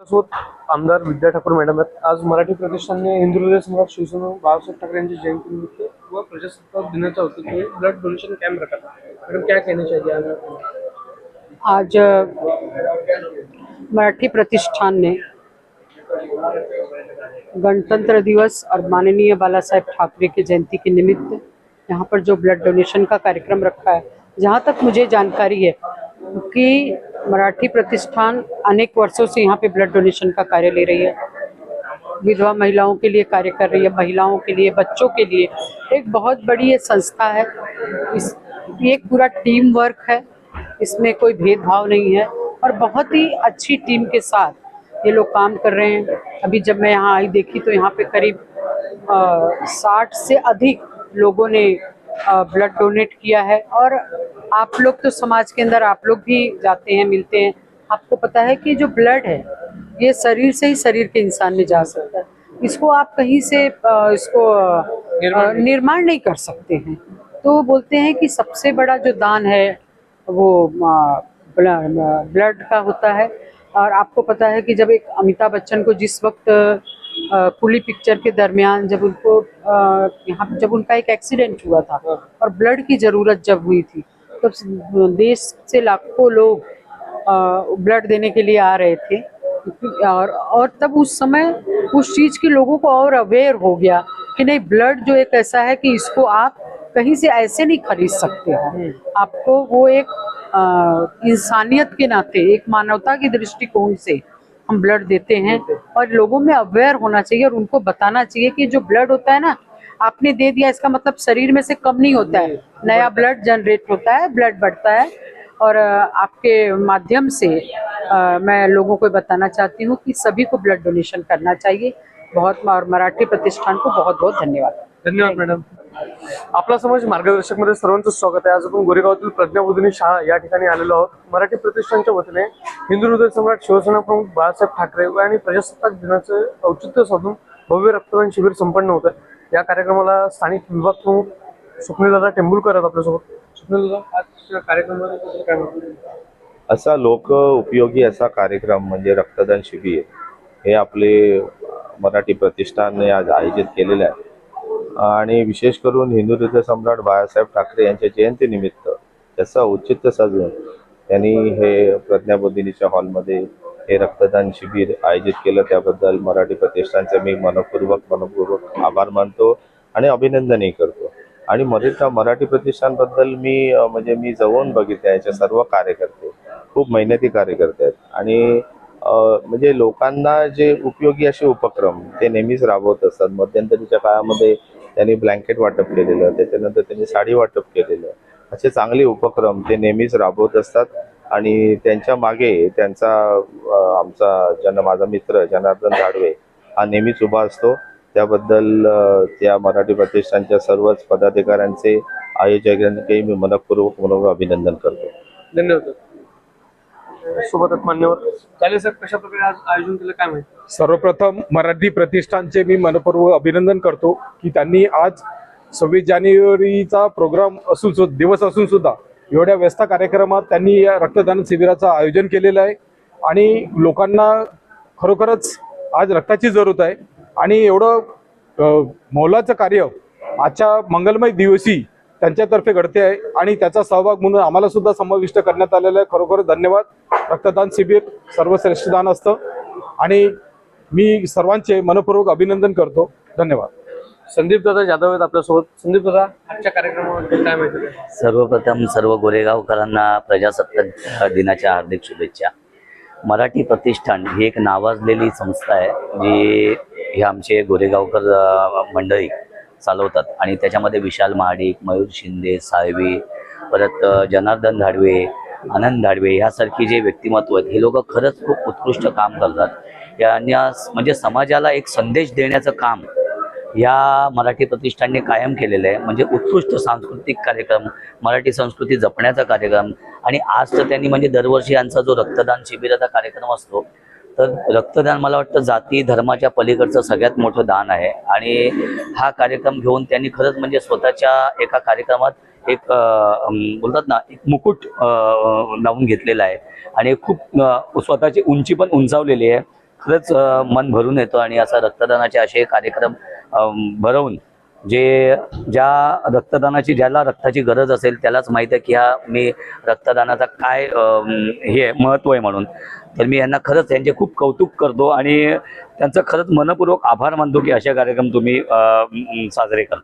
आमदार विद्या ठाकूर मॅडम आहेत. आज मराठी प्रतिष्ठानने हिंदू हृदय सम्राट शिवसेना बाळासाहेब ठाकरे यांची जयंती निमित्त व प्रजासत्ताक दिनाच्या औचित्य ब्लड डोनेशन कैंप रखा मैडम, क्या कहना चाहिए आज? मराठी प्रतिष्ठान ने गणतंत्र दिवस और माननीय बाला साहेब ठाकरे की जयंती के निमित्त यहाँ पर जो ब्लड डोनेशन का कार्यक्रम रखा है, जहाँ तक मुझे जानकारी है कि मराठी प्रतिष्ठान अनेक वर्षों से यहाँ पे ब्लड डोनेशन का कार्य ले रही है। विधवा महिलाओं के लिए कार्य कर रही है, महिलाओं के लिए, बच्चों के लिए। एक बहुत बड़ी ये संस्था है। इस, ये पूरा टीम वर्क है। इसमें कोई भेदभाव नहीं है। और बहुत ही अच्छी टीम के साथ ये लोग काम कर रहे हैं। अभी जब मैं यहाँ आई देखी तो यहाँ पे करीब साठ से अधिक लोगों ने ब्लड डोनेट किया है और आप लोग तो समाज के अंदर आप लोग भी जाते हैं मिलते हैं। आपको पता है कि जो ब्लड है ये शरीर से ही शरीर के इंसान में जा सकता है। इसको आप कहीं से इसको निर्माण नहीं। कर सकते हैं। तो बोलते हैं कि सबसे बड़ा जो दान है वो ब्लड का होता है। और आपको पता है कि जब एक अमिताभ बच्चन को जिस वक्त कुली पिक्चर के दरमियान जब उनको यहाँ जब उनका एक एक्सीडेंट हुआ था और ब्लड की ज़रूरत जब हुई थी तब तो देश से लाखों लोग ब्लड देने के लिए आ रहे थे। और और तब उस समय उस चीज़ के लोगों को और अवेयर हो गया कि नहीं ब्लड जो एक ऐसा है कि इसको आप कहीं से ऐसे नहीं खरीद सकते हो। आपको वो एक इंसानियत के नाते एक मानवता की दृष्टिकोण से हम ब्लड देते हैं और लोगों में अवेयर होना चाहिए और उनको बताना चाहिए कि जो ब्लड होता है ना आपने दे दिया इसका मतलब शरीर में से कम नहीं होता है। नया ब्लड जनरेट होता है ब्लड बढ़ता है और आपके माध्यम से अ, मैं लोगों को बताना चाहती हूँ कि सभी को ब्लड डोनेशन करना चाहिए। बहुत और मराठी प्रतिष्ठान को बहुत बहुत धन्यवाद। धन्यवाद मॅडम आपला समाज मार्गदर्शकमध्ये सर्वांचं स्वागत आहे. आज आपण गोरेगावातील प्रज्ञाबोधिनी शाळा या ठिकाणी आलेलो आहोत. मराठी प्रतिष्ठानच्या वतीने हिंदू हृदय सम्राट शिवसेना प्रमुख बाळासाहेब ठाकरे आणि प्रजासत्ताक दिनाचं औचित्य साधून भव्य रक्तदान शिबिर संपन्न होतं. या कार्यक्रमाला स्थानिक विभाग प्रमुख स्वप्नीलदादा टेंबुलकर आहेत आपल्यासोबत. स्वप्नीलदादा आज कार्यक्रमामध्ये काय असा लोक उपयोगी असा कार्यक्रम म्हणजे रक्तदान शिबिर. हे आपले मराठी प्रतिष्ठानने आज आयोजित केलेले आहे. आणि विशेष करून हिंदू हृदय सम्राट बाळासाहेब ठाकरे यांच्या जयंतीनिमित्त त्याचं औचित्य साधून त्यांनी हे प्रज्ञाबोधिनीच्या हॉलमध्ये हे रक्तदान शिबिर आयोजित केलं. त्याबद्दल मराठी प्रतिष्ठानचे मी मनपूर्वक मनपूर्वक आभार मानतो आणि अभिनंदनही करतो. आणि मराठा मराठी प्रतिष्ठानबद्दल मी म्हणजे मी जवळून बघितले याचे सर्व कार्यकर्ते खूप मेहनती कार्यकर्ते आहेत. आणि म्हणजे लोकांना जे उपयोगी असे उपक्रम ते नेहमीच राबवत असतात. मध्यंतरीच्या काळामध्ये त्यांनी ब्लँकेट वाटप केलेलं त्याच्यानंतर त्यांनी साडी वाटप केलेलं. असे चांगले उपक्रम ते नेहमीच राबवत असतात. आणि त्यांच्या मागे त्यांचा आमचा जन माझा मित्र जनार्दन धाडवे हा नेहमीच उभा असतो. त्याबद्दल त्या मराठी प्रतिष्ठानच्या सर्वच पदाधिकाऱ्यांचे आयोजकांचे मी मनपूर्वक मनोभाव अभिनंदन करतो. धन्यवाद. सोबत आहेत मान्यवर. चालेल सर कशा प्रकारे आज आयोजन केलं? काय माहिती? सर्वप्रथम मराठी प्रतिष्ठानचे मी मनपूर्वक अभिनंदन करतो की त्यांनी आज सव्वीस जानेवारीचा प्रोग्राम असून सु दिवस असून सुद्धा एवढ्या व्यस्त कार्यक्रमात त्यांनी या रक्तदान शिबिराचं आयोजन केलेलं आहे. आणि लोकांना खरोखरच आज रक्ताची जरूरत आहे. आणि एवढं अ, मौलाचं कार्य आजच्या मंगलमय दिवशी त्यांच्यातर्फे घडते आहे आणि त्याचा सहभाग म्हणून आम्हाला सुद्धा समाविष्ट करण्यात आलेला आहे. खरोखर धन्यवाद. रक्तदान शिबिर सर्वश्रेष्ठ दान असतं. आणि मी सर्वांचे मनपूर्वक अभिनंदन करतो. धन्यवाद. संदीप दादा जाधव आहेत आपल्यासोबत. संदीप दादा आजच्या कार्यक्रमाबद्दल काय माहिती आहे? सर्वप्रथम सर्व गोरेगावकरांना प्रजासत्ताक दिनाच्या हार्दिक शुभेच्छा. मराठी प्रतिष्ठान ही एक नावाजलेली संस्था आहे जी हे आमचे गोरेगावकर मंडळी चालवतात. आणि त्याच्यामध्ये विशाल महाडिक मयूर शिंदे साळवी परत जनार्दन धाडवे आनंद धाडवे ह्यासारखी जे व्यक्तिमत्व आहेत हे लोक खरंच खूप उत्कृष्ट काम करतात. यांना म्हणजे समाजाला एक संदेश देण्याचं काम या मराठी प्रतिष्ठानने कायम केलेलं आहे. म्हणजे उत्कृष्ट सांस्कृतिक कार्यक्रम मराठी संस्कृती जपण्याचा कार्यक्रम. आणि आज तर त्यांनी म्हणजे दरवर्षी यांचा जो रक्तदान शिबिराचा कार्यक्रम असतो तर रक्तदान मला वाटतं जाती धर्माच्या पलीकडचं सगळ्यात मोठं दान आहे. आणि हा कार्यक्रम घेऊन त्यांनी खरंच म्हणजे स्वतःच्या एका कार्यक्रमात एक बोलतात ना एक मुकुट लावून घेतलेला आहे. आणि खूप स्वतःची उंची पण उंचावलेली आहे. खरंच मन भरून येतो आणि असा रक्तदानाचे असे कार्यक्रम भरवून जे ज्या रक्तदानाची ज्याला रक्ताची गरज असेल त्यालाच माहीत आहे की हा मी रक्तदानाचा काय हे महत्त्व आहे म्हणून. तर मी यांना खरंच यांचे खूप कौतुक करतो आणि त्यांचं खरंच मनपूर्वक आभार मानतो की असे कार्यक्रम तुम्ही साजरे करता.